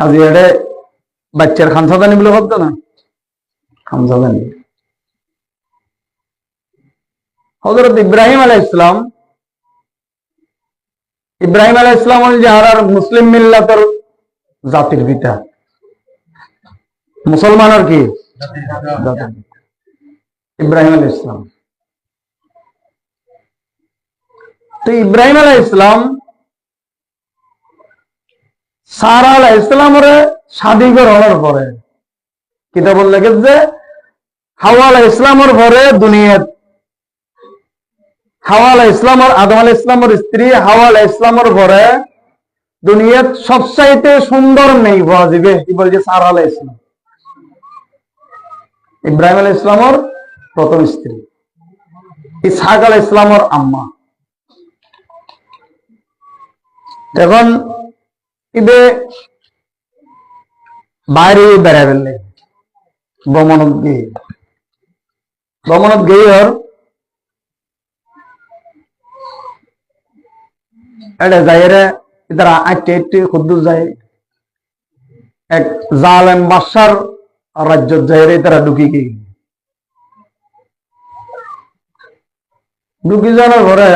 আজ এডে বাচ্চার খামসাদানি বলে ভাবতো না খামসাদানি হজরত ইব্রাহিম আলাহ ইসলাম ইব্রাহিম আলাহ ইসলাম যাহার মুসলিম মিল্লাতর জাতির পিতা। মুসলমানের কি। ইব্রাহিম আলাহ ইসলাম তো ইব্রাহিম আলাহ ইসলাম সারা আলাহ ইসলামের করার পরে। যে ইসলামের দুনিয়াত ইসলামের, আদম ইসলামের স্ত্রী ইসলামের দুনিয়াত সবচাইতে সুন্দর নেই পাওয়া যাবে। কি বলছে সারা আলাহ ইসলাম? ইব্রাহিম আলাহ ইসলামের প্রথম স্ত্রী। ইসহাক আলাহ ইসলামের আম্মা। এখন ইবে বাইরে বেড়া ফেললে ভ্রমণত গিয়ে ভ্রমণত গিয়ে ওর যায় এক জালেম বাদশার রাজ্য যাইরে তারা ঢুকি গিয়ে ঢুকি যাওয়ার পরে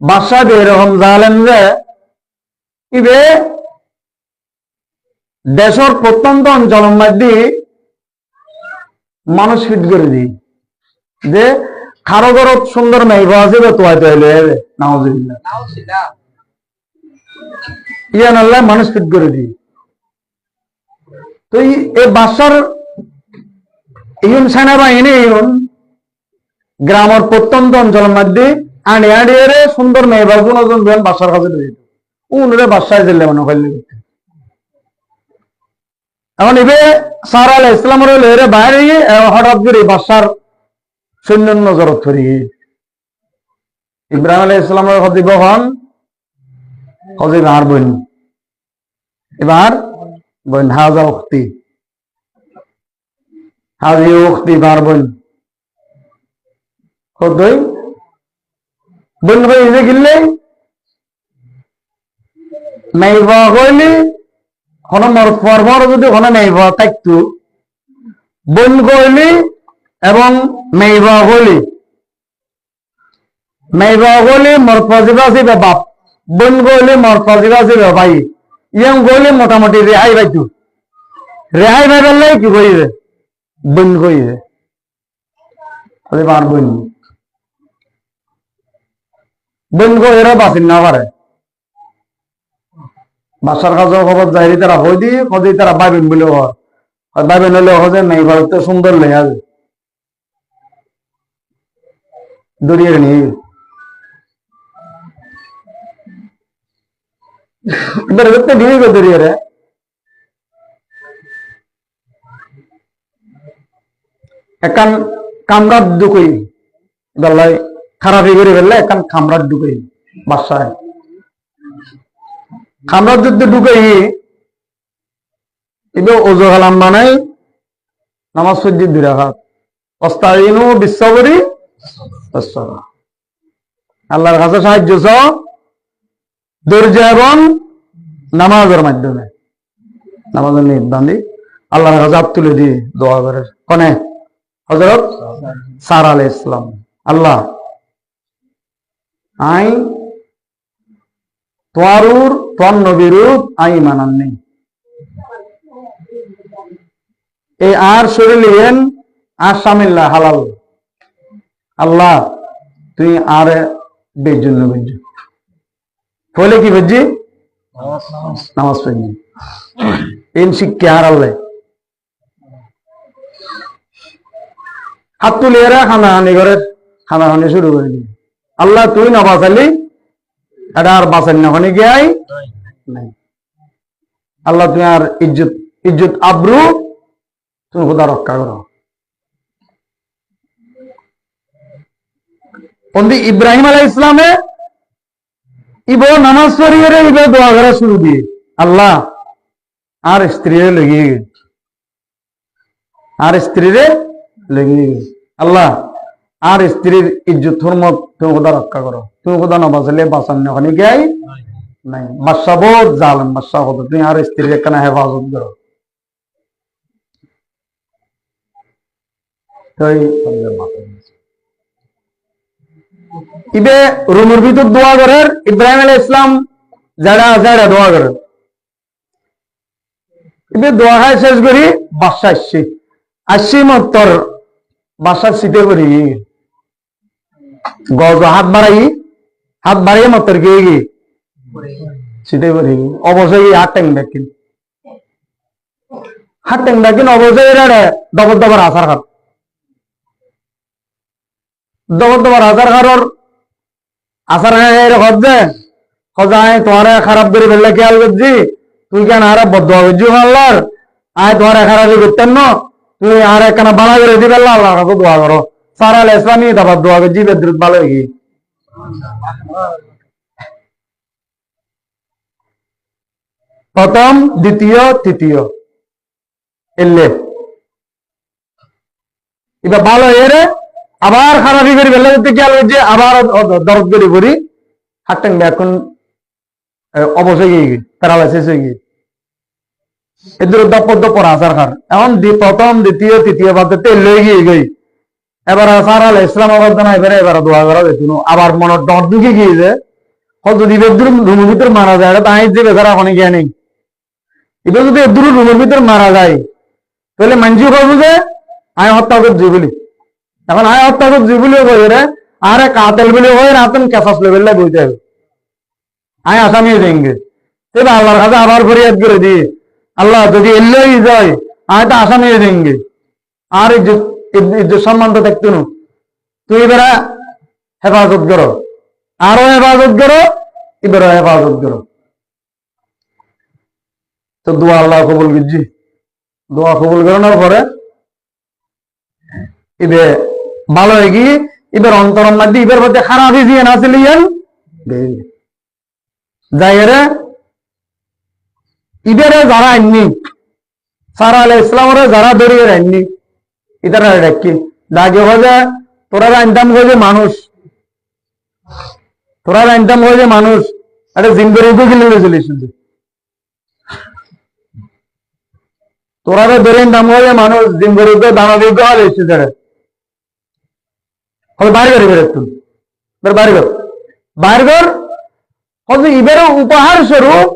বাদশাহ এরকম জালেম যে ইবে দেশের প্রত্যন্ত অঞ্চলের মধ্যে মানুষ ফিট করে দি। যে খারো ঘরত সুন্দর মেয়ে পাওয়া যাবে তো হয়তো এলো এবে নাউজুবিল্লাহ ইয়া নাল্লাহ মানুষ ফিট করে দিই তো এই- বাসার ইউন সেনাবাহিনী ইউন গ্রামের প্রত্যন্ত অঞ্চলের মধ্যে আড়িয়ে রে সুন্দর মেয়ে বা বাসার কাছে দিত উনরে বাসায় দিলে মনে করলে এখন এবে সার আল ইসলামের লেরে বাইরে হঠাৎ করে বাসার সৈন্য নজর ধরি ইব্রাহিম আলাহ ইসলামের হদিব হন হজিব আর বোন এবার বোন হাজা উক্তি হাজি উক্তি বার বোন হদই বোন হয়ে যে গিললে নাইবা হইলে হন মর পরপর যদি হন নাইবা থাকতো, বোন গইলি এবং মেইবা হইলি। মেইবা হইলি মর পজিবা যাবে বাপ, বোন গইলি মর পজিবা যাবে ভাই, ইয়ং গইলি মোটামুটি রেহাই পাইতো। রেহাই পাই পেলে কি কইবে? বোন কইবে। ওই বার বোন? বোন কইরা বাসিন না পারে। বাসার কাজের খবর যাই তারা হই দি কদি তারা বাইবেন বলে হয় আর বাইবেন হলে হজে নাই ভারত সুন্দর লেগে আছে দরিয়ে নিয়ে এবার দেখতে দিয়ে গো দরিয়ে রে একান কামরাত দুকই খারাপ করে ফেললে একান খামরাত ঢুকই বাসায় খামরাত যদি ঢুকই এবার ওজো হালাম বানাই নামাজ সজ্জি দুই রাখাত অস্তাইনু বিশ্ববরী আল্লাহর কাছে সাহায্য চাও, ধৈর্য এবং নামাজের মাধ্যমে। নামাজের নির্বান্ধি আল্লাহর কাছে হাত তুলে দিয়ে দোয়া করে। কনে? হজরত সার আল ইসলাম আল্লাহ আই তোয়ারুর তন নবীরূপ আই মানান নেই। এই আর শরীর আর সামিল্লা হালাল। আল্লাহ, তুই আর বেজন্য বেজ ফলে কি বেজি নামাজ পড়ি এন শিক্ষা আর আল্লাহ। হাত তুলে এরা খানা হানি করে খানা হানি শুরু করে দিই আল্লাহ, তুই না বাঁচালি এটা আর বাঁচান না ওখানে গিয়াই নাই। আল্লাহ তুমি আর ইজ্জত ইজ্জত আব্রু তুমি খোদা রক্ষা করো। অন্দি ইব্রাহিম আলাই ইসলামে ইব নামাজ পড়িয়ে রে ইব দোয়া করা শুরু দিয়ে। আল্লাহ আর স্ত্রীরে লেগে গেছে। আর স্ত্রীরে লেগে গেছে। আল্লাহ আর স্ত্রীর ইজ্জত হরমত তুমি খোদা রক্ষা করো। তুমি খোদা না বাঁচালে বাঁচান ওখানে গাই নাই। বাদশাহ বহুত জালেম বাদশাহ কত তুমি আর স্ত্রীর একখানা হেফাজত করো। ইবে রুমের ভিতর দোয়া করেন, ইব্রাহিম আলাইহিস ইসলাম যারা দোয়া করেন। ইবে দোয়া খাই শেষ করি বাদশা আসছি। আসছি মতর, বাসার সিটে করি। গজ, হাত বাড়াই, হাত গিয়ে সিটে করি অবশ্যই হাত ডাকিন হাত ট্যাং ডাকিন অবশ্যই এরা ডবল ডবল আসার খাত ডবল ডবল আসার খারর আসার হজায় তোমারে খারাপ করে ফেললে খেয়াল করছি তুই কেন আরে বদ্ধ করছি আল্লাহর আয় তোমারে খারাপই করতেন না? তুই আর একখানা বালা করে দিবে আল্লাহ দোয়া করো। সারা ইসলামী তারপর দোয়া করছি বেদ্রুত ভালো হয়ে প্রথম, দ্বিতীয়, তৃতীয়। এলে। এবার ভালো হয়ে রে আবার খারাপি করি, বেলা করতে খেয়াল করছে? আবার দরদ করে, করি। হাটটাং এখন অবশ্যই গিয়ে গিয়ে প্যারালাইসিস হয়ে গিয়ে এদের দপ্পর দপ্পর আসার খার। এখন প্রথম, দ্বিতীয়, তৃতীয় বাদ তেল লয়ে গিয়ে গই এবার আসার আল ইসলাম আবাদ না এবারে এবার দোয়া করা দেখুন আবার মনের ডর ঢুকে গিয়েছে হল যদি বেদুর রুমের ভিতর মারা যায় তাই যে বেচারা কোনো জ্ঞান। নেই এবার যদি এদুর রুমের ভিতর মারা যায়, তাহলে মানজি করব যে, আয় হত্যা করছি বলি। এখন আয় হত্যা করছি বলি কই রে আরে কাতেল বলে হয় রাতন ক্যাসাস লেভেলে বইতে হবে। আয় আসামি দেঙ্গে এবার আল্লাহর কাছে আবার ফরিয়াদ করে দিয়ে আল্লাহ যদি এলেই যায়, আয় তো আসামি দেঙ্গে আর সম্মান তো দেখতো না। তুই এবারে হেফাজত করো। আরও হেফাজত করো, এবারে হেফাজত করো। তো দোয়া আল্লাহ কবুল করছি। দোয়া কবুল করানোর পরে ইবে ভালো হয়ে গিয়ে এবার অন্তরম মধ্যে ইবার মধ্যে খারাপ হয়ে না ছিলেন যাইরে ইবারে যারা আননি সারা আলাই ইসলামরে যারা বেরিয়ে আননি ইতারা ডাকি দাগে হয়ে তোরা আনতাম হয়ে মানুষ তোরা আনতাম হয়ে মানুষ আরে জিন্দরে গিলে চলে শুধু তোরা বেরিয়ে দাম হয়ে মানুষ জিন্দরে দানা দিয়ে গেলে এসেছে হবে বাইরে করে বেরোত বের বাইরে কর বাইরে কর হয়তো ইবেরও উপহার স্বরূপ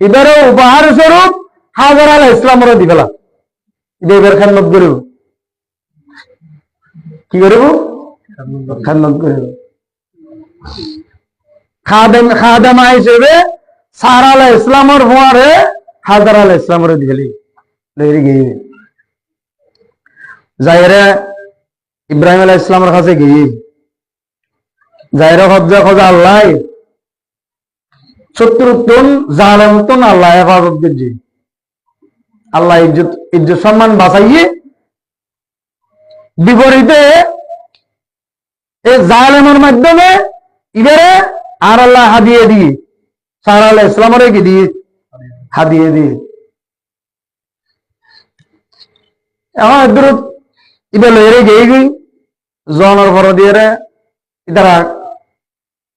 ইবেরও উপহার স্বরূপ হাজার আল ইসলামরা দিবেলা এবার খান্নত করিব। কি করিব? খান্নত করিব। খাদেম খাদেমা হিসেবে সার আল ইসলামর হওয়ারে হাজার আল ইসলামরে দিবেলি লইরে গিয়ে যাইরে ইব্রাহিম আলাহ ইসলামের কাছে গিয়ে। যাইরা খবজা খোঁজা আল্লাহ। শত্রুত্তন জালেমতন আল্লাহ হেফাজত করছি। আল্লাহ ইজ্জত ইজ্জত সম্মান বাঁচাইয়ে বিপরীতে এই জালেমের মাধ্যমে ইবারে আর আল্লাহ হাদিয়ে দিয়ে সার আল্লাহ ইসলামের কি দিয়ে হাদিয়ে দিয়ে। এখন এদুর ইবে লইরে গিয়ে গই জনের ঘর দিয়ে ইতারা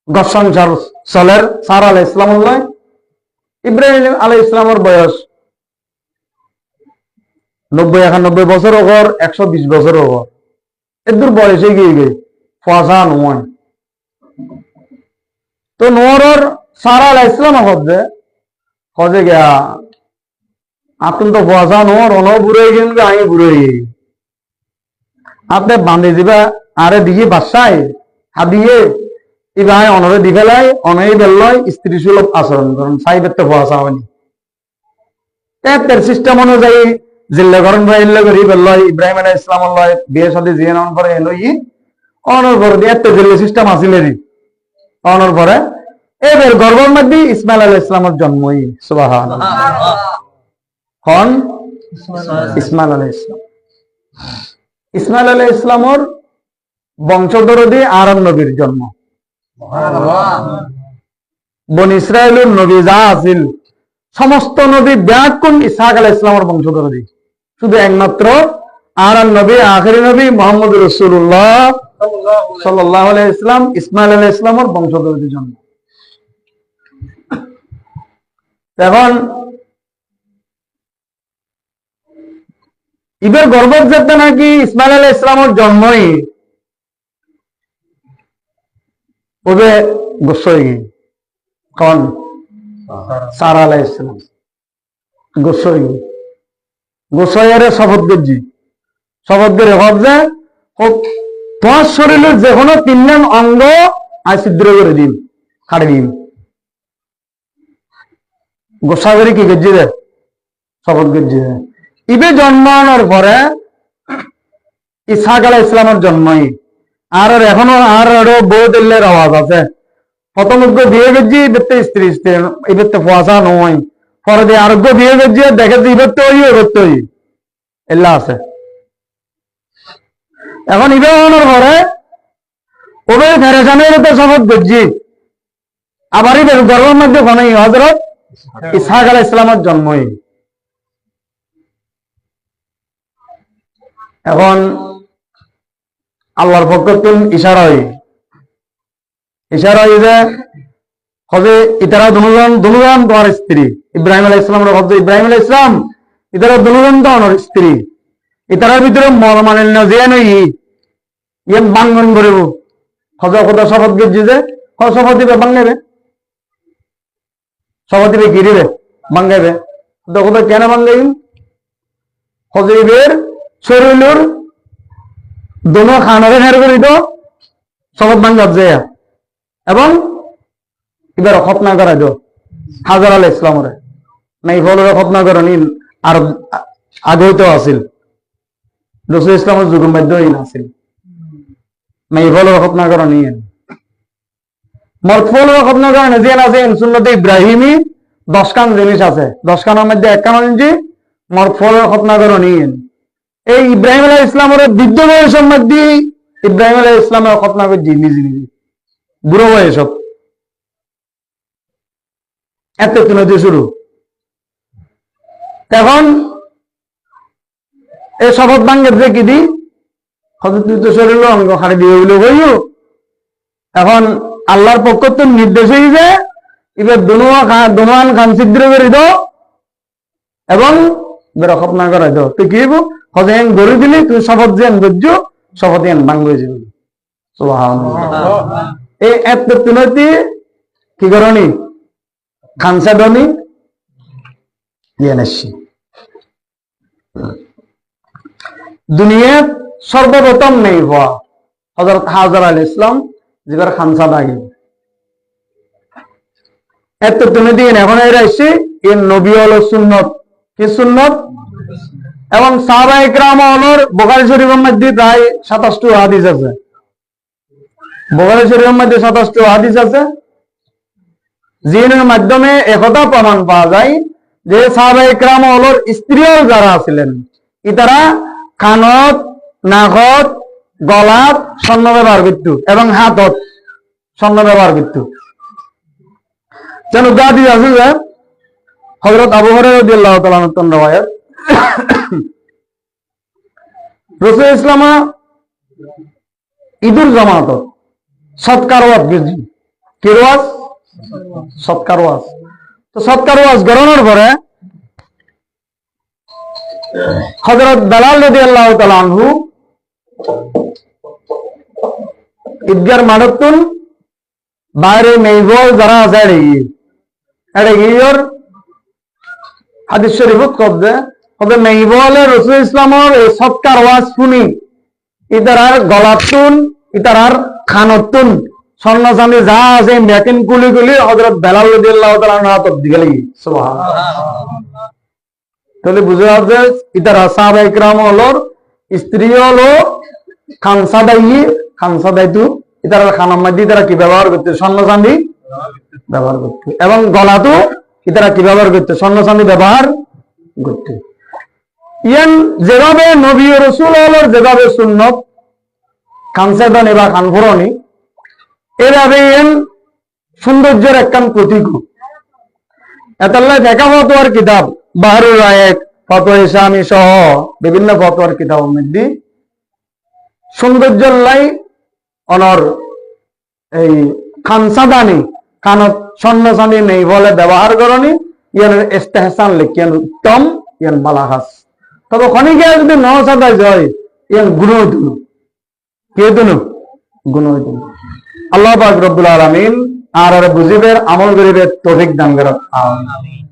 গর সংসার চলের সার আলাই ইসলাম ইব্রাহিম আলাই ইসলামের বয়স নব্বই, একানব্বই বছর ওগর একশো বিশ বছর ওগর এদুর বয়সে গিয়ে গই ফসা নয় তো নোয়ার সারা আলাই ইসলাম হচ্ছে হজে গিয়া আপনি তো ফসা নোয়ার অন বুড়ে গেন আমি বুড়ে গেই আপনি বান্ধে দিবা, আরে দিয়ে বাসায় হাদিয়ে ইবাই অনরে দি ফেলাই, অনরে বেললয় স্ত্রী সুলভ আচরণ করুন। সাইবের তো ফসা হয়নি। সিস্টেম অনুযায়ী জিল্লা গরম ভাই ইল্লা করি ইব্রাহিম আলাইহিস ইসলাম লয় বিয়ে সাথে জিয়ে নন পরে এলো ই অনর পরে দিয়ে জিল্লা সিস্টেম অনর পরে এবার মধ্যে ইসমাইল ইসলামের জন্মই সুবাহান হন ইসমাইল ইসলাম ইসমাইল ইসলামর বংশধর দিয়ে আরব নবীর জন্ম। বন ইসরায়েলের নবী যা আছিল সমস্ত নবী ব্যাকুন ইসাহাক আলাহ ইসলামের বংশধর দিয়ে শুধু একমাত্র আর নবী, আখেরি নবী মোহাম্মদ রসুল্লাহ সাল্লাহ ইসলাম ইসমাইল আলাহ ইসলামের বংশধর জন্ম এখন ইবের যাতে নাকি ইসমাইল আলাহ ইসলামের জন্মই ওবে গোসই কন? সারা আলাহ ইসলাম গোসই গোসাইয়ারে শপথ করছি শপথ করে তোমার শরীরের যে কোনো তিনজন অঙ্গ আজ ছিদ্র করে দিন কাটে দিন কি করছি রে? শপথ করছি ইবে জন্মানোর পরে ইসাক আলাহ ইসলামের জন্মই। আর এখনও আর আরও বউ দিল্লের আওয়াজ আছে। প্রথম বিয়ে করছি ইবেতে স্ত্রী স্ত্রী ইবেতে ফুয়াশা নয়। পরে আরোগ্য দেখে এল্লা আছে। এখন ওবে ফেরেশানের তো শপথ করছি। আবার ইবে গর্বের মধ্যে কোন হজরত ইসহাক আলাহ ইসলামের জন্মই এখন আল্লাহর পক্ষ তুল ইশারা হই। ইশারা হই যে হজে ইতারা দুজন দুজন তোমার স্ত্রী। ইব্রাহিম আলাহ ইসলামের হজে ইব্রাহিম আলাহ ইসলাম ইতারা দুজন তোমার স্ত্রী। ইতারার ভিতরে মর্মানিন্য যে নই। ইয়ে বাঙ্গন করিব। হজে কথা শপথ গেছি যে? শপথ দিবে? বাঙ্গাইবে। শপথ দিবে দিবে? বাঙ্গাইবে। তো কেন দোনো করি তো শপথ বাঙ্গাত যায় এবং এবার খতনা করা দো। হাজার আল ইসলামরে। নাই ফলরে খতনা করে নিন, আর আগেও তো আছিল। রসুল ইসলামের যুগের মধ্যেই আছিল নাই ফলরে খতনা করে নিন। মরফলরে খতনা করে না যে আছে সুন্নতে ইব্রাহিমি দশখান জিনিস আছে। দশখানের মধ্যে একখান যে মরফলরে খতনা করে নিন। এই ইব্রাহিম আলাহ ইসলামের বৃদ্ধ বয়সের মধ্যে ইব্রাহিম আলাহ ইসলামের খতনা করছি নিজে নিজে বুড়ো বয়স হোক এত তুলে শুরু? এখন এই শপথ ভাঙ্গের যে হজরত শরীর অঙ্গ দিয়ে হইও এখন আল্লাহর পক্ষ তো নির্দেশ এবার দুনুয়া খান দুনুয়ান খান ছিদ্র করে দাও এবং না করাই দাও। তুই কি হইব? হজে এন গড়ে দিলি তুই শপথ যে এন গজ্য শপথ এন ভাঙ্গ হয়ে যাবি। এই এত তুলতি কি করনি খানসা দনি দিয়ে নাসি দুনিয়াত সর্বপ্রথম নেই হওয়া হজরত হাজার আল ইসলাম যেবার খানসা দাগি এত তুমি দিন এখন এর আসছে এর নবী হলো সুন্নত। কি সুন্নত? এবং সাহাবা ইকরাম হলোর বোখারি শরীফের মধ্যে প্রায় সাতাশটি হাদিস আছে। বোখারি শরীফের মধ্যে সাতাশটি হাদিস আছে। জিনের মাধ্যমে একথা প্রমাণ পাওয়া যায় যে সাহাবা ইকরাম হলোর স্ত্রীও যারা ছিলেন ইতারা কানত নাকত গলাত, স্বর্ণ ব্যবহার করত এবং হাতত স্বর্ণ ব্যবহার করত যেন দাদি আছে যে হজরত আবু হরাইয়াল্লাহ তালায়াত রসুল ইসলামা ঈদুল জামাত, সৎকার ওয়াজ কি ওয়াজ সৎকার তো সৎকার ওয়াজ পরে হজরত দালাল রদি আল্লাহ তালু ঈদগার মাডতুন বাইরে মেইবল যারা আছে এড়ে গিয়ে এড়ে গিয়ে হাদিস শরীফত কবজে হবে মেইবলে রসুল ইসলামর এই সৎকার ওয়াজ শুনি, ইতারার গলাতুন, ইতারার খানতুন চাঁদি যা আছে মেকিন কুলি কুলি হজরত বেলাল হাতত দিকে লাগি। তাহলে বুঝে যাচ্ছে ইতারা সাহাবা ইকরাম হলোর স্ত্রী হলো খানসা দায়ী খানসা দায়িত্ব ইতারা তারা কি ব্যবহার করতে? চাঁদি ব্যবহার করতে। এবং গলাতো ইতারা কি ব্যবহার করতে? চাঁদি ব্যবহার করতে। ইয়ান যেভাবে নবী রসুল হলোর যেভাবে সুন্নত খানসেদনি বা খানফুরনি এভাবে সৌন্দর্যের একখান প্রতীক। এতাল্লাহ দেখা ফতোয়ার কিতাব বাহারুর রায়েক ফতোয়া ইসলামী সহ বিভিন্ন ফতোয়ার কিতাব মধ্যে সৌন্দর্যের লাই অনর এই খানসাদানি কানত চাঁদি নেই বলে ব্যবহার করনি, ইয়ান ইস্তেহসান লিখিয়ান উত্তম, ইয়ান বালাহাস তবে খনিকে যদি নসাদা যায়, ইয়ান গুণ দিল কে দিল গুণ দিল আল্লাহ পাক রব্বুল আলমিন আর আর বুঝিবের আমল গরিবের তৌফিক দান করত আমিন।